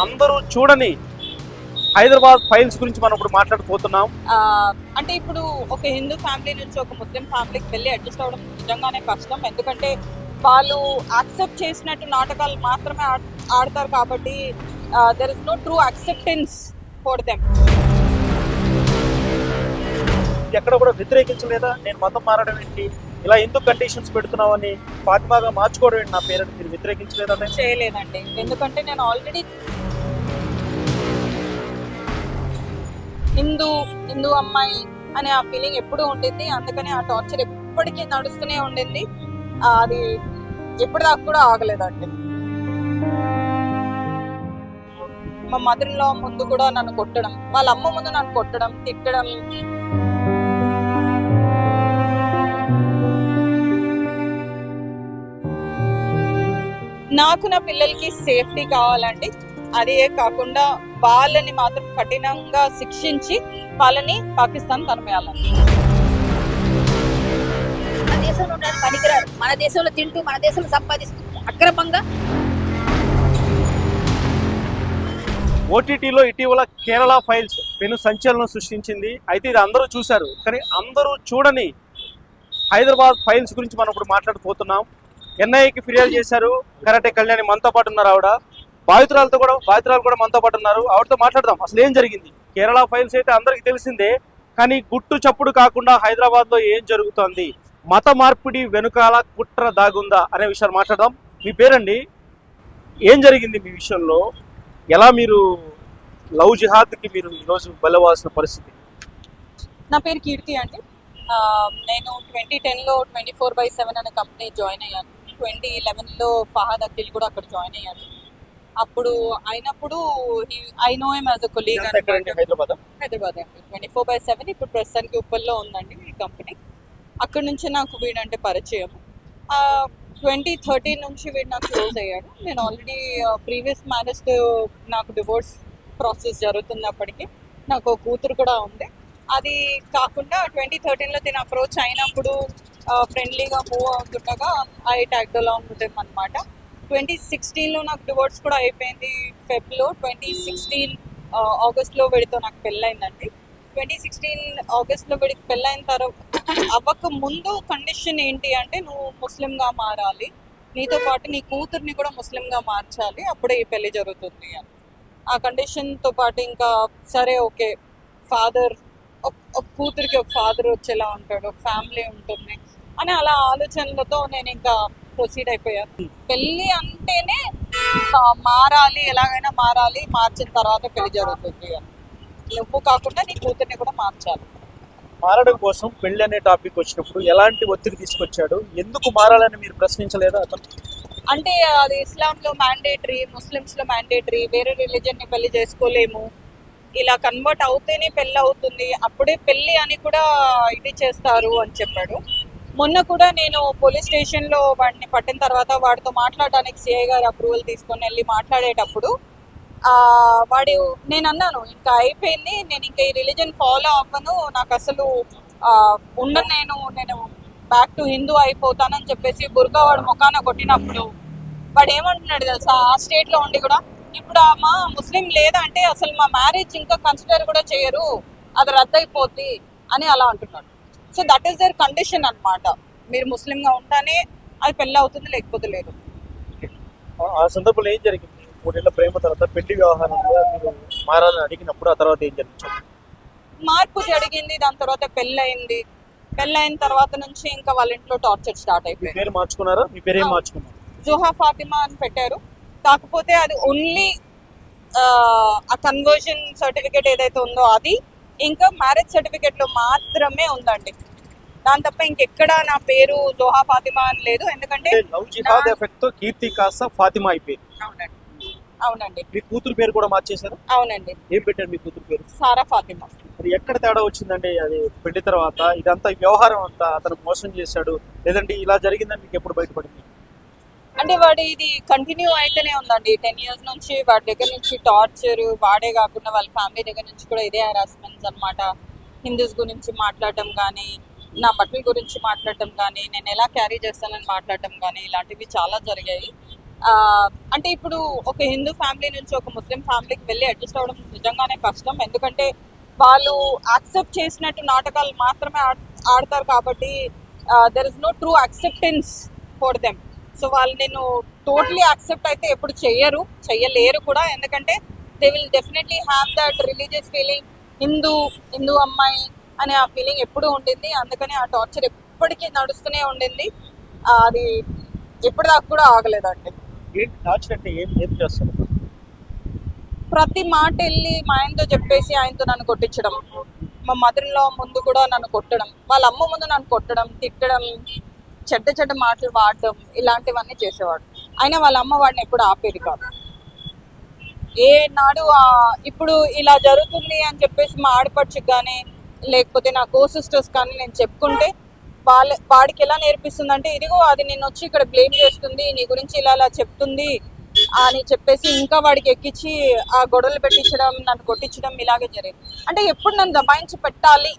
అందరూ చూడని హైదరాబాద్ ఫైల్స్ గురించి మనం ఇప్పుడు మాట్లాడుకోతున్నాం ఆ, అంటే ఇప్పుడు ఒక హిందూ ఫ్యామిలీ నుంచి ఒక ముస్లిం ఫ్యామిలీకి వెళ్ళి అడ్జస్ట్ అవ్వడం నిజంగానే కష్టం. ఎందుకంటే వాళ్ళు యాక్సెప్ట్ చేసినట్టు నాటకాలు మాత్రమే ఆడ్- ఆడతారు కాబట్టి there is no true acceptance for them ఎక్కడ కూడా వ్యతిరేకించలేదా? నేను మతం మారడం ఏంటి? ఇలా ఎందుకు కండిషన్స్ పెడుతున్నావని ఫాతిమాగా మార్చుకోవడం ఏంటి నా పేరెంట్ మీరు వ్యతిరేకించలేదా? చేయలేదండి. ఎందుకంటే నేను ఆల్రెడీ హిందూ హిందూ అమ్మాయి అనే ఆ ఫీలింగ్ ఎప్పుడూ ఉండింది. అందుకని ఆ టార్చర్ ఎప్పటికీ నడుస్తూనే ఉండింది. అది అది ఎప్పటిదాకా కూడా ఆగలేదండి. మా మదర్లో ముందు కూడా నన్ను కొట్టడం వాళ్ళ అమ్మ ముందు నన్ను కొట్టడం తిట్టడం. నాకు నా పిల్లలకి సేఫ్టీ కావాలండి. అదే కాకుండా వాళ్ళని మాత్రం కఠినంగా శిక్షించి వాళ్ళని పాకిస్తాన్ తరిమేయాలండి మన దేశంలో ఉండడానికి పనికిరారు. మన దేశంలో తింటూ మన దేశంలో సంపాదిస్తూ అక్రమంగా ఓటీటీలో ఇటీవల కేరళ ఫైల్స్ పెను సంచలనం సృష్టించింది. అయితే ఇది అందరూ చూశారు. కానీ అందరూ చూడని హైదరాబాద్ ఫైల్స్ గురించి మనం ఇప్పుడు మాట్లాడుకోతున్నాం ఎన్ఐఏకి ఫిర్యాదు చేశారు. కరాటే కళ్యాణి మనతో పాటు ఉన్నారు ఆవిడ. బాధితురాలతో కూడా బాధితురాలు కూడా మనతో పాటు ఉన్నారు. ఆవిడతో మాట్లాడదాం. అసలు ఏం జరిగింది? కేరళ ఫైల్స్ అయితే అందరికీ తెలిసిందే. కానీ గుట్టు చప్పుడు కాకుండా హైదరాబాద్లో ఏం జరుగుతోంది? మత మార్పిడి వెనుకాల కుట్ర దాగుందా అనే విషయాలు మాట్లాడదాం. మీ పేరండి? ఏం జరిగింది మీ విషయంలో? ఎలా మీరు లవ్ జిహాద్కి మీరు ఈరోజు వెళ్ళవలసిన పరిస్థితి? నా పేరు కీర్తి అండి. నేను ట్వంటీ టెన్లో ట్వంటీ ఫోర్ బై సెవెన్ అనే కంపెనీ జాయిన్ అయ్యాను. ట్వంటీ లెవెన్లో ఫహాద్ అఖిల్ కూడా అక్కడ జాయిన్ అయ్యాను అప్పుడు అయినప్పుడు I know him as a colleague Hyderabad? Hyderabad అండి. ట్వంటీ ఫోర్ బై సెవెన్ ఇప్పుడు ప్రస్తుతానికి ఉప్పల్లో ఉందండి ఈ కంపెనీ. అక్కడ నుంచి నాకు వీడంటే పరిచయం ట్వంటీ థర్టీన్ నుంచి వీడు నాకు క్లోజ్ అయ్యాడు. నేను ఆల్రెడీ ప్రీవియస్ మ్యారేజ్ నాకు డివోర్స్ ప్రాసెస్ జరుగుతున్నప్పటికీ నాకు కూతురు కూడా ఉంది. అది కాకుండా ట్వంటీ థర్టీన్లో దీని అప్రోచ్ అయినప్పుడు ఫ్రెండ్లీగా మూవ్ అవుతుండగా ఐ ట్యాగ్డ్ అలాంగ్ విత్ అనమాట ట్వంటీ సిక్స్టీన్లో నాకు డివోర్స్ కూడా అయిపోయింది ఫెబ్లో. ట్వంటీ సిక్స్టీన్ ఆగస్ట్లో వీడితో నాకు పెళ్ళైందండి ట్వంటీ సిక్స్టీన్ ఆగస్ట్లో వీడికి పెళ్ళైన తర్వాత అవ్వక ముందు కండిషన్ ఏంటి అంటే నువ్వు ముస్లింగా మారాలి. నీతో పాటు నీ కూతుర్ని కూడా ముస్లింగా మార్చాలి. అప్పుడే ఈ పెళ్ళి జరుగుతుంది అని. ఆ కండిషన్తో పాటు ఇంకా సరే ఓకే ఫాదర్ ఒక కూతురికి ఒక ఫాదర్ వచ్చేలా ఉంటాడు ఒక ఫ్యామిలీ ఉంటుంది అని అలా ఆలోచనలతో నేను ఇంకా ప్రొసీడ్ అయిపోయాను పెళ్ళి అంటేనే మారాలి ఎలాగైనా మారాలి మార్చిన తర్వాత పెళ్ళి జరుగుతుంది నువ్వు కాకుండా నీ కూతుర్ని కూడా మార్చాలి. మారడం కోసం పెళ్ళి అనే టాపిక్ వచ్చినప్పుడు ఎలాంటి ఒత్తిడి తీసుకొచ్చాడు? ఎందుకు మారాలని మీరు ప్రశ్నించలేదా అతను? అంటే అది ఇస్లాంలో మ్యాండేటరీ ముస్లిమ్స్లో మ్యాండేటరీ వేరే రిలీజన్ని పెళ్ళి చేసుకోలేము. ఇలా కన్వర్ట్ అవుతేనే పెళ్ళి అవుతుంది. అప్పుడే పెళ్ళి అని కూడా ఇది చేస్తారు అని చెప్పాడు. మొన్న కూడా నేను పోలీస్ స్టేషన్లో వాడిని పట్టిన తర్వాత వాడితో మాట్లాడడానికి సిఐ గారు అప్రూవల్ తీసుకొని వెళ్ళి మాట్లాడేటప్పుడు ఆ, వాడు నేను అన్నాను ఇంకా అయిపోయింది నేను ఇంకా ఈ రిలీజన్ ఫాలో అవ్వను నాకు అసలు ఆ, ఉండను నేను నేను బ్యాక్ టు హిందూ అయిపోతానని చెప్పేసి బుర్గా వాడు ముఖాన కొట్టినప్పుడు వాడు ఏమంటున్నాడు తెలుసా? ఆ స్టేట్లో ఉండి కూడా ఇప్పుడు మా ముస్లిం లేదంటే అసలు మా మ్యారేజ్ ఇంకా కన్సిడర్ కూడా చేయరు అది రద్దయిపోద్ది అని అలా అంటున్నాడు. So that is their condition అన్నమాట. మీరు ముస్లింగా ఉంటేనే అది పెళ్ళి అవుతుంది లేకపోతే లేదు. ఆ- సందర్భంలో ఏం జరిగింది? మూడేళ్ళ ప్రేమ తర్వాత పెళ్ళి వ్యవహారంలో మీరు మారాలని అడిగినప్పుడు ఆ తర్వాత ఏం జరిగింది? మార్పు జరిగింది దాని తర్వాత పెళ్ళయింది. పెళ్ళైన తర్వాత నుంచి ఇంకా వాళ్ళ ఇంట్లో టార్చర్ స్టార్ట్ అయిపోయింది. పేరు మార్చుకున్నారా? మీ పేరు ఏం. మార్చుకున్నారు? జోహా ఫాతిమా అని పెట్టారు. కాకపోతే అది ఓన్లీ ఆ కన్వర్జన్ సర్టిఫికేట్ ఏదైతే ఉందో అది ఇంకా మ్యారేజ్ సర్టిఫికేట్లో మాత్రమే ఉందండి. దాని తప్ప ఇంకెక్కడ నా పేరు జోహా ఫాతిమా అని లేదు. ఎందుకంటే లవ్ జిహాద్ ఎఫెక్ట్తో కీర్తి కాస్త ఫాతిమా అయిపోయింది. అవునండి. అవునండి. మీ కూతురు పేరు కూడా మార్చేశారు? అవునండి. ఏం పెట్టారు మీ కూతురు పేరు? సారా ఫాతిమా. మరి ఎక్కడ తేడా వచ్చిందండి? అది పెళ్ళి తర్వాత ఇదంతా వ్యవహారం అంతా అతను మోసం చేశాడు. లేదంటే ఇలా జరిగిందని మీకు ఎప్పుడు బయటపడింది? అంటే వాడి ఇది కంటిన్యూ అయితేనే ఉందండి. టెన్ ఇయర్స్ నుంచి వాడి దగ్గర నుంచి టార్చర్ వాడే కాకుండా వాళ్ళ ఫ్యామిలీ దగ్గర నుంచి కూడా ఇదే హరాస్మెంట్స్ అన్నమాట. హిందూస్ గురించి మాట్లాడటం కానీ నా బట్టల గురించి మాట్లాడటం కానీ నేను ఎలా క్యారీ చేస్తానని మాట్లాడటం కానీ ఇలాంటివి చాలా జరిగాయి. అంటే ఇప్పుడు ఒక హిందూ ఫ్యామిలీ నుంచి ఒక ముస్లిం ఫ్యామిలీకి వెళ్ళి అడ్జస్ట్ అవ్వడం నిజంగానే కష్టం. ఎందుకంటే వాళ్ళు యాక్సెప్ట్ చేసినట్టు నాటకాలు మాత్రమే ఆడ్- ఆడతారు కాబట్టి there is no true acceptance for them so వాళ్ళు నేను టోటలీ యాక్సెప్ట్ అయితే ఎప్పుడు చెయ్యరు చెయ్యలేరు కూడా. ఎందుకంటే they will definitely have that religious feeling Hindu Hindu అమ్మాయి అనే ఆ ఫీలింగ్ ఎప్పుడూ ఉండింది. అందుకని ఆ టార్చర్ ఎప్పటికీ నడుస్తూనే ఉండింది. అది ఎప్పటిదాకా కూడా ఆగలేదండి. ప్రతి మాట వెళ్ళి మా ఆయనతో చెప్పేసి ఆయనతో నన్ను కొట్టించడం. మా మదర్లో ముందు కూడా నన్ను కొట్టడం. వాళ్ళ అమ్మ ముందు నన్ను కొట్టడం తిట్టడం చెడ్డ చెడ్డ మాటలు వాడడం ఇలాంటివన్నీ చేసేవాడు. అయినా వాళ్ళ అమ్మ వాడిని ఎప్పుడు ఆపేది కాదు. ఏ నాడు ఇప్పుడు ఇలా జరుగుతుంది అని చెప్పేసి మా ఆడపడుచుకి కానీ లేకపోతే నా కో సిస్టర్స్ కానీ నేను చెప్పుకుంటే వాళ్ళ వాడికి ఎలా నేర్పిస్తుంది అంటే ఇదిగో అది నేను వచ్చి ఇక్కడ బ్లేమ్ చేస్తుంది నీ గురించి ఇలా ఇలా చెప్తుంది అని చెప్పేసి ఇంకా వాడికి ఎక్కించి ఆ గొడవలు పెట్టించడం నన్ను కొట్టించడం ఇలాగే జరిగింది. అంటే ఎప్పుడు నన్ను దబాయించి పెట్టాలి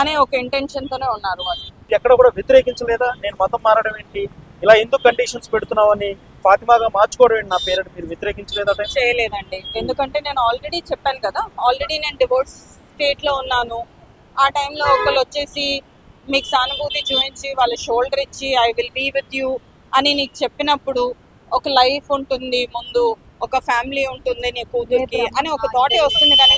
అనే ఒక ఇంటెన్షన్ తోనే ఉన్నారు వాళ్ళు. ఎక్కడ కూడా వ్యతిరేకించలేదా? నేను మతం మారడం ఏంటి? ఇలా ఎందుకు కండిషన్స్ పెడుతున్నావని ఫాతిమాగా మార్చుకోవడం ఏంటి నా పేరెంట్ మీరు వ్యతిరేకించలేదా చేయలేదండి. ఎందుకంటే నేను ఆల్రెడీ చెప్పాను కదా ఆల్రెడీ నేను డివోర్స్ స్టేట్లో ఉన్నాను. ఆ టైంలో ఒకళ్ళు వచ్చేసి మీకు సానుభూతి చూపించి వాళ్ళ షోల్డర్ ఇచ్చి I will be with you అని నీకు చెప్పినప్పుడు ఒక లైఫ్ ఉంటుంది ముందు ఒక ఫ్యామిలీ ఉంటుంది నీ కూతురికి అని ఒక థాట్ వస్తుంది. కానీ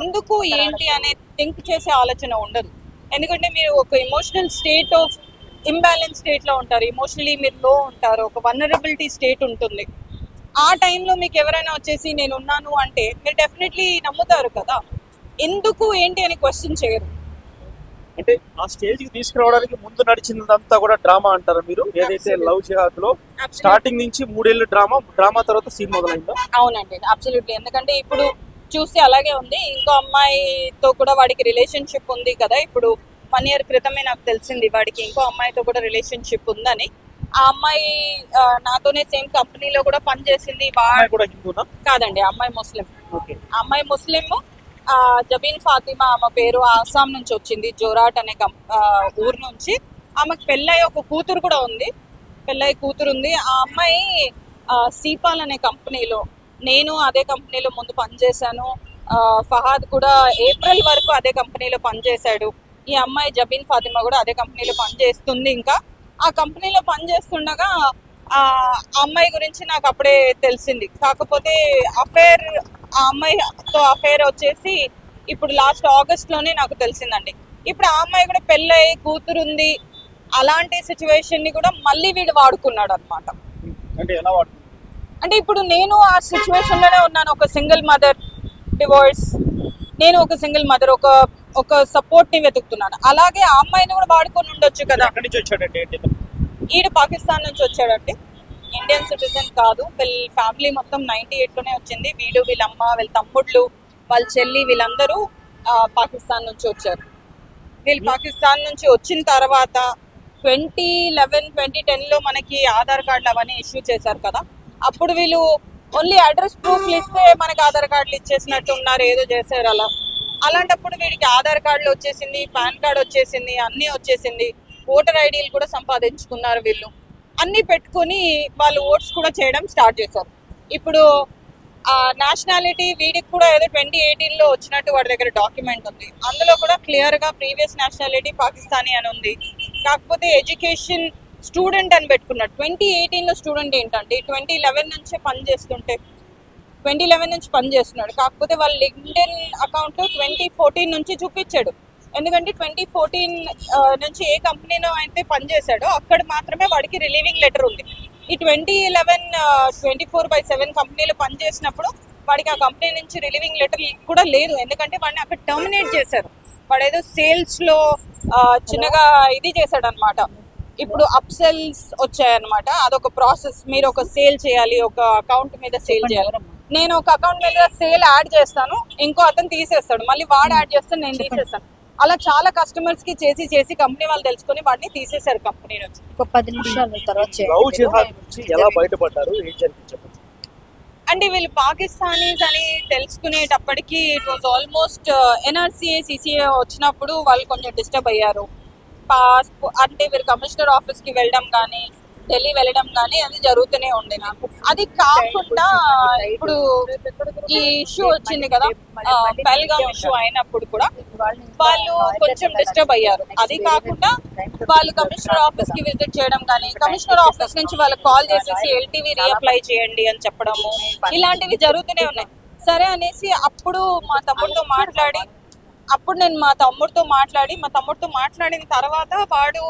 ఎందుకు ఏంటి అనే థింక్ చేసే ఆలోచన ఉండదు. ఎందుకంటే మీరు ఒక ఎమోషనల్ స్టేట్ ఆఫ్ ఇంబ్యాలెన్స్ స్టేట్లో ఉంటారు. ఎమోషనలీ మీరు లో ఉంటారు. ఒక వనరబిలిటీ స్టేట్ ఉంటుంది. ఆ టైంలో మీకు ఎవరైనా వచ్చేసి నేను ఉన్నాను అంటే మీరు డెఫినెట్లీ నమ్ముతారు కదా. ఎందుకు ఏంటి అని క్వశ్చన్ చేయరు. అంటే ఆ స్టేజ్కి తీసుకురావడానికి ముందు నడిచినదంతా కూడా డ్రామా అంటారు మీరు? ఏదైతే లవ్ జిహాద్లో స్టార్టింగ్ నుంచి మూడేళ్ళు డ్రామా డ్రామా తర్వాత సీన్ మొదలైందా? అవునండి. అబ్సల్యూట్లీ ఎందుకంటే ఇప్పుడు చూస్తే అలాగే ఉంది. ఇంకో అమ్మాయితో కూడా వాడికి రిలేషన్షిప్ ఉంది కదా. ఇప్పుడు వన్ ఇయర్ క్రితమే నాకు తెలిసింది వాడికి ఇంకో అమ్మాయితో కూడా రిలేషన్షిప్ ఉందని. ఆ అమ్మాయి నాతోనే సేమ్ కంపెనీలో కూడా పనిచేసింది. కాదండి. అమ్మాయి ముస్లిం. అమ్మాయి ముస్లిం జబీన్ ఫాతిమా ఆమె పేరు ఆసాం నుంచి వచ్చింది జోరాట్ అనే ఊరు నుంచి. ఆమెకు పెళ్ళై ఒక కూతురు కూడా ఉంది. పెళ్ళై కూతురు ఉంది. ఆ అమ్మాయి సీపాల్ అనే కంపెనీలో నేను అదే కంపెనీలో ముందు పనిచేశాను. ఫహాద్ కూడా ఏప్రిల్ వరకు అదే కంపెనీలో పనిచేశాడు. ఈ అమ్మాయి జబీన్ ఫాతిమా కూడా అదే కంపెనీలో పనిచేస్తుంది ఇంకా. ఆ కంపెనీలో పనిచేస్తుండగా ఆ అమ్మాయి గురించి నాకు అప్పుడే తెలిసింది. కాకపోతే అఫేర్ ఆ అమ్మాయితో అఫేర్ వచ్చేసి ఇప్పుడు లాస్ట్ ఆగస్ట్లోనే నాకు తెలిసిందండి. ఇప్పుడు ఆ అమ్మాయి కూడా పెళ్ళయి కూతురుంది అలాంటి సిచ్యువేషన్ని కూడా మళ్ళీ వీడు వాడుకున్నాడు అనమాట అంటే ఎలా అంటే ఇప్పుడు నేను ఆ సిచ్యువేషన్లోనే ఉన్నాను. ఒక సింగిల్ మదర్ డివోర్స్ నేను ఒక సింగిల్ మదర్ ఒక ఒక సపోర్ట్ని వెతుకుతున్నాను. అలాగే ఆ అమ్మాయిని కూడా వాడుకొని ఉండొచ్చు కదా. ఈడు పాకిస్తాన్ నుంచి వచ్చాడండి. ఇండియన్ సిటిజన్ కాదు. వీళ్ళ ఫ్యామిలీ మొత్తం నైన్టీ లోనే వచ్చింది. వీడు వీళ్ళ అమ్మ వీళ్ళ తమ్ముళ్ళు వాళ్ళ చెల్లి వీళ్ళందరూ పాకిస్తాన్ నుంచి వచ్చారు. వీళ్ళు పాకిస్తాన్ నుంచి వచ్చిన తర్వాత ట్వంటీ లెవెన్ ట్వంటీ టెన్లో మనకి ఆధార్ కార్డులు అవన్నీ ఇష్యూ చేశారు కదా. అప్పుడు వీళ్ళు ఓన్లీ అడ్రస్ ప్రూఫ్లు ఇస్తే మనకి ఆధార్ కార్డులు ఇచ్చేసినట్టు ఉన్నారు ఏదో చేశారు అలా. అలాంటప్పుడు వీడికి ఆధార్ కార్డులు వచ్చేసింది పాన్ కార్డు వచ్చేసింది అన్నీ వచ్చేసింది. ఓటర్ ఐడీలు కూడా సంపాదించుకున్నారు వీళ్ళు. అన్నీ పెట్టుకొని వాళ్ళు ఓట్స్ కూడా చేయడం స్టార్ట్ చేశారు. ఇప్పుడు ఆ నేషనాలిటీ వీడికి కూడా ఏదో ట్వంటీ ఎయిటీన్లో వచ్చినట్టు వాడి దగ్గర డాక్యుమెంట్ ఉంది. అందులో కూడా క్లియర్గా ప్రీవియస్ నేషనాలిటీ పాకిస్తానీ అని ఉంది. కాకపోతే ఎడ్యుకేషన్ స్టూడెంట్ అని పెట్టుకున్నాడు ట్వంటీ ఎయిటీన్లో స్టూడెంట్ ఏంటంటే ట్వంటీ లెవెన్ నుంచే పని చేస్తుంటే ట్వంటీ లెవెన్ నుంచి పని చేస్తున్నాడు. కాకపోతే వాళ్ళ లింక్డెన్ అకౌంట్ ట్వంటీ ఫోర్టీన్ నుంచి చూపించాడు. ఎందుకంటే ట్వంటీ ఫోర్టీన్ నుంచి ఏ కంపెనీలో అయితే పనిచేశాడో అక్కడ మాత్రమే వాడికి రిలీవింగ్ లెటర్ ఉంది. ఈ twenty eleven twenty four by seven కంపెనీలో పనిచేసినప్పుడు వాడికి ఆ కంపెనీ నుంచి రిలీవింగ్ లెటర్ కూడా లేదు. ఎందుకంటే వాడిని అక్కడ టర్మినేట్ చేశారు. వాడు ఏదో సేల్స్లో ఆ, చిన్నగా ఇది చేశాడు అనమాట ఇప్పుడు అప్సెల్స్ వచ్చాయన్నమాట అదొక ప్రాసెస్. మీరు ఒక సేల్ చేయాలి ఒక అకౌంట్ మీద సేల్ చేయాలి. నేను ఒక అకౌంట్ మీద సేల్ యాడ్ చేస్తాను ఇంకో అతను తీసేస్తాడు. మళ్ళీ వాడు యాడ్ చేస్తాను నేను తీసేస్తాను. అలా చాలా కస్టమర్స్కి చేసి చేసి కంపెనీ వాళ్ళు తెలుసుకొని వాడిని తీసేశారు కంపెనీ నుంచి. ఒక పది నిమిషాల తర్వాత ఎలా బయటపడ్డారు? అంటే వీళ్ళు పాకిస్తానీస్ అని తెలుసుకునేటప్పటికి it was almost NRC CAA వచ్చినప్పుడు వాళ్ళు కొంచెం డిస్టర్బ్ అయ్యారు. పాస్ అంటే వీరు కమిషనర్ ఆఫీస్కి వెళ్ళడం కానీ ఢిల్లీ వెళ్ళడం కానీ అది జరుగుతూనే ఉండే అది కాకుండా ఇప్పుడు ఈ ఇష్యూ వచ్చింది కదా పెల్గామ్ ఇష్యూ అయినప్పుడు కూడా వాళ్ళు కొంచెం డిస్టర్బ్ అయ్యారు. అది కాకుండా వాళ్ళు కమిషనర్ ఆఫీస్కి విజిట్ చేయడం కానీ కమిషనర్ ఆఫీస్ నుంచి వాళ్ళకి కాల్ చేసేసి ఎల్టీవీ రీఅప్లై చేయండి అని చెప్పడము ఇలాంటివి జరుగుతూనే ఉన్నాయి. సరే అనేసి అప్పుడు మా తమ్ముడితో మాట్లాడి అప్పుడు నేను మా తమ్ముడితో మాట్లాడి మా తమ్ముడితో మాట్లాడిన తర్వాత వాడు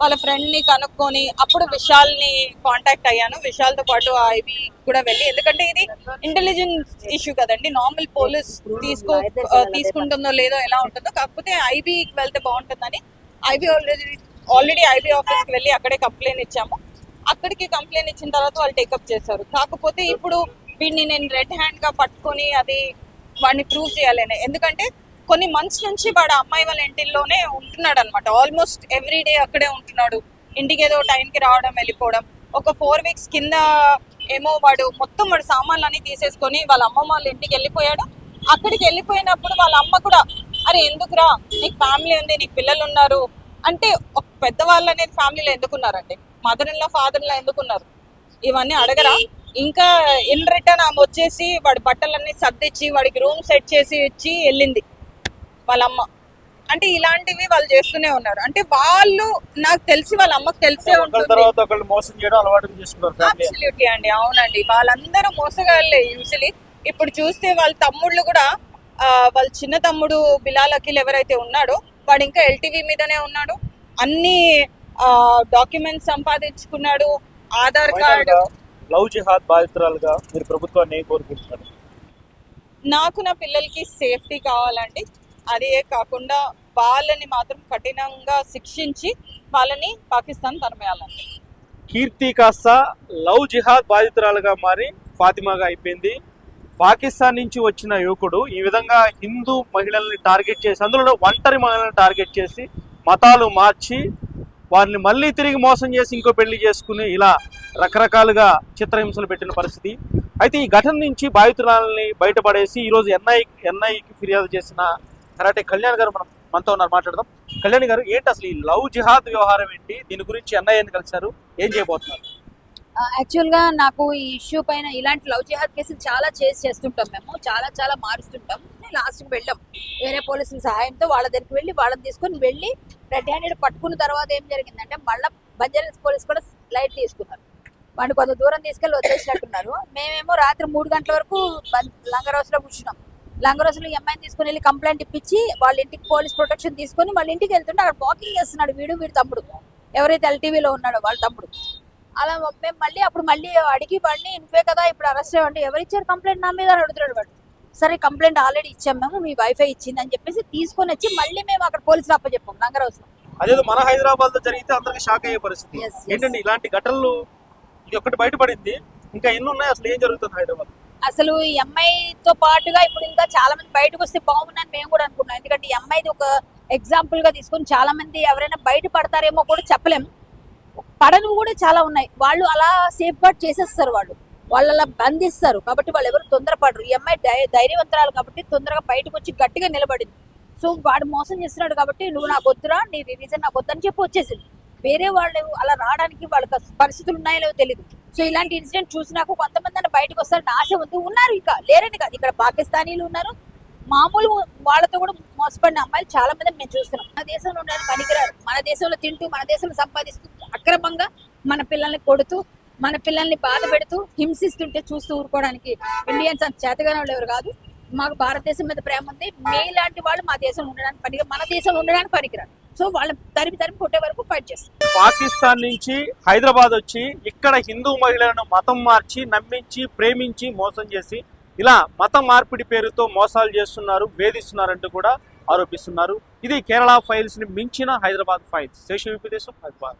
వాళ్ళ ఫ్రెండ్ని కనుక్కొని అప్పుడు విశాల్ని కాంటాక్ట్ అయ్యాను. విశాల్తో పాటు ఐబీ కూడా వెళ్ళి ఎందుకంటే ఇది ఇంటెలిజెన్స్ ఇష్యూ కదండి. నార్మల్ పోలీస్ తీసుకో తీసుకుంటుందో లేదో ఎలా ఉంటుందో కాకపోతే ఐబీకి వెళ్తే బాగుంటుందని ఐబీ ఆల్రెడీ ఆల్రెడీ ఐబీ ఆఫీస్కి వెళ్ళి అక్కడే కంప్లైంట్ ఇచ్చాము. అక్కడికి కంప్లైంట్ ఇచ్చిన తర్వాత వాళ్ళు టేకప్ చేశారు. కాకపోతే ఇప్పుడు వీడిని నేను రెడ్ హ్యాండ్గా పట్టుకొని అది వాడిని ప్రూవ్ చేయాలని ఎందుకంటే కొన్ని మంత్స్ నుంచి వాడు అమ్మాయి వాళ్ళ ఇంటిలోనే ఉంటున్నాడు అనమాట ఆల్మోస్ట్ ఎవ్రీ డే అక్కడే ఉంటున్నాడు. ఇంటికి ఏదో టైంకి రావడం వెళ్ళిపోవడం. ఒక ఫోర్ వీక్స్ కింద ఏమో వాడు మొత్తం వాడు సామాన్లన్నీ తీసేసుకొని వాళ్ళ అమ్మమ్మ వాళ్ళ ఇంటికి వెళ్ళిపోయాడు. అక్కడికి వెళ్ళిపోయినప్పుడు వాళ్ళ అమ్మ కూడా అరే ఎందుకురా? నీకు ఫ్యామిలీ ఉంది నీకు పిల్లలు ఉన్నారు. అంటే ఒక పెద్దవాళ్ళు అనేది ఫ్యామిలీలో ఎందుకున్నారండి? Mother in law father in law ఎందుకున్నారు? ఇవన్నీ అడగరా? ఇంకా ఇన్ రిటర్న్ ఆమె వచ్చేసి వాడి బట్టలన్నీ సర్దిచ్చి వాడికి రూమ్ సెట్ చేసి ఇచ్చి వెళ్ళింది. వాళ్ళ అమ్మ అంటే ఇలాంటివి వాళ్ళు చేస్తూనే ఉన్నారు. అంటే వాళ్ళు నాకు తెలిసి వాళ్ళ అమ్మకి తెలిసే ఉంటుంది. అండి. అవునండి. వాళ్ళందరూ మోసగాళ్ళే యూజువలీ ఇప్పుడు చూస్తే వాళ్ళ తమ్ముళ్ళు కూడా వాళ్ళ చిన్న తమ్ముడు బిలాల్ అఖిల్ ఎవరైతే ఉన్నాడో వాడు ఇంకా ఎల్టీవీ మీదనే ఉన్నాడు. అన్ని డాక్యుమెంట్స్ సంపాదించుకున్నాడు. ఆధార్ కార్డు. లవ్ జిహాద్ బాధితురాలుగా మీరు ప్రభుత్వాన్ని కోరుకుంటున్నారు? నాకు నా పిల్లలకి సేఫ్టీ కావాలండి. అదే కాకుండా వాళ్ళని మాత్రం కఠినంగా శిక్షించి వాళ్ళని పాకిస్తాన్ తరమేయాలండి. కీర్తి కాస్త లవ్ జిహాద్ బాధితురాలుగా మారి ఫాతిమాగా అయిపోయింది. పాకిస్తాన్ నుంచి వచ్చిన యువకుడు ఈ విధంగా హిందూ మహిళల్ని టార్గెట్ చేసి అందులో ఒంటరి మహిళలను టార్గెట్ చేసి మతాలు మార్చి వారిని మళ్ళీ తిరిగి మోసం చేసి ఇంకో పెళ్ళి చేసుకుని ఇలా రకరకాలుగా చిత్రహింసలు పెట్టిన పరిస్థితి. అయితే ఈ ఘటన నుంచి బాధితురాలని బయటపడేసి ఈరోజు ఎన్ఐ ఎన్ఐకి ఫిర్యాదు చేసిన కరాటే కళ్యాణ్ గారు మనం మనతో ఉన్నారు మాట్లాడదాం. కళ్యాణ్ గారు ఏంటి అసలు ఈ లవ్ జిహాద్ వ్యవహారం ఏంటి? దీని గురించి ఎన్ఐఏని కలిశారు? ఏం చేయబోతున్నారు? యాక్చువల్గా నాకు ఈ ఇష్యూ పైన ఇలాంటి లవ్ జిహాద్ కేసులు చాలా చేసి చేస్తుంటాం మేము. చాలా చాలా మారుస్తుంటాం. లాస్ట్కి వెళ్ళాం. వేరే పోలీసుల సహాయంతో వాళ్ళ దగ్గరికి వెళ్ళి వాళ్ళని తీసుకొని వెళ్ళి రెడ్ హ్యాండెడ్ పట్టుకున్న తర్వాత ఏం జరిగిందంటే మళ్ళీ బంజారాస్ పోలీస్ కూడా లైట్ తీసుకున్నారు. వాడిని కొంత దూరం తీసుకెళ్ళి వచ్చేసినట్టున్నారు. మేమేమో రాత్రి మూడు గంటల వరకు లంగర్ హౌస్ కూర్చున్నాం. లంగర్ హౌస్లో ఈ అమ్మాయిని తీసుకొని వెళ్ళి కంప్లైంట్ ఇప్పించి వాళ్ళ ఇంటికి పోలీస్ ప్రొటెక్షన్ తీసుకొని వాళ్ళ ఇంటికి వెళ్తుంటే అక్కడ వాకింగ్ చేస్తున్నాడు వీడు వీడి తమ్ముడు. ఎవరైతే ఎల్టీవీలో ఉన్నాడో వాళ్ళ తమ్ముడు. అలా మేము మళ్ళీ అప్పుడు మళ్ళీ అడిగి వాడిని నువ్వే కదా ఇప్పుడు అరెస్ట్ అవ్వండి ఎవరు ఇచ్చారు కంప్లైంట్ నా మీద? అని అడుగుతున్నాడు వాడు. సరే కంప్లైంట్ ఆల్రెడీ ఇచ్చాం మేము మీ వైఫై ఇచ్చింది అని చెప్పేసి తీసుకొని వచ్చి మళ్ళీ మేము అక్కడ పోలీసులు అప్పచెప్పాం లంగర్ హౌస్లో అదేదో మన హైదరాబాద్లో జరిగితే అందరికి షాక్ అయ్యే పరిస్థితి. ఏంటంటే ఇలాంటి ఘటనలు ఇది ఒకటి బయటపడింది ఇంకా ఎన్ని ఉన్నాయి అసలు ఏం జరుగుతుంది హైదరాబాద్ అసలు ఈ అమ్మాయితో పాటుగా ఇప్పుడు ఇంకా చాలా మంది బయటకు వస్తే బాగుందని మేము కూడా అనుకున్నాం ఎందుకంటే ఈ అమ్మాయిది ఒక ఎగ్జాంపుల్గా తీసుకొని చాలా మంది ఎవరైనా బయట పడతారేమో కూడా చెప్పలేం. పడను కూడా చాలా ఉన్నాయి. వాళ్ళు అలా సేఫ్ గార్డ్ చేసేస్తారు వాళ్ళు. వాళ్ళు అలా బంధిస్తారు. కాబట్టి వాళ్ళు ఎవరు తొందరపడరు. ఈ అమ్మాయి కాబట్టి తొందరగా బయటకు వచ్చి గట్టిగా నిలబడింది. సో వాడు మోసం చేస్తున్నాడు కాబట్టి నువ్వు నాకు వద్దురా నీ రీజన్ నాకు వద్దని చెప్పి వచ్చేసింది. వేరే వాళ్ళు అలా రావడానికి వాళ్ళకి పరిస్థితులు ఉన్నాయో లేవో తెలియదు సో ఇలాంటి ఇన్సిడెంట్ చూసినాక కొంతమంది బయటకు వస్తారని ఆశ ఉంది ఉన్నారు ఇంకా. లేరని కాదు ఇక్కడ పాకిస్తానీలు ఉన్నారు. మామూలు వాళ్ళతో కూడా మోసపడిన అమ్మాయిలు చాలా మంది మేము చూస్తున్నాం. మన దేశంలో ఉండడానికి పనికిరారు. మన దేశంలో తింటూ మన దేశంలో సంపాదిస్తూ అక్రమంగా మన పిల్లల్ని కొడుతూ మన పిల్లల్ని బాధ పెడుతూ హింసిస్తుంటే చూస్తూ ఊరుకోవడానికి ఇండియన్స్ అంత చేతగానే వాళ్ళు ఎవరు కాదు. మాకు భారతదేశం మీద ప్రేమ ఉంది. మీ లాంటి వాళ్ళు మా దేశంలో ఉండడానికి పనికి మన దేశంలో ఉండడానికి పనికిరారు. సో వాళ్ళ తరిమి తరిమి కొట్టే వరకు ఫైట్ చేస్తాం. పాకిస్తాన్ నుంచి హైదరాబాద్ వచ్చి ఇక్కడ హిందూ మహిళలను మతం మార్చి నమ్మించి ప్రేమించి మోసం చేసి ఇలా మత మార్పిడి పేరుతో మోసాలు చేస్తున్నారు వేధిస్తున్నారంటూ కూడా ఆరోపిస్తున్నారు. ఇది కేరళ ఫైల్స్ని మించిన హైదరాబాద్ ఫైల్స్. శేష విపదేశం హైదరాబాద్.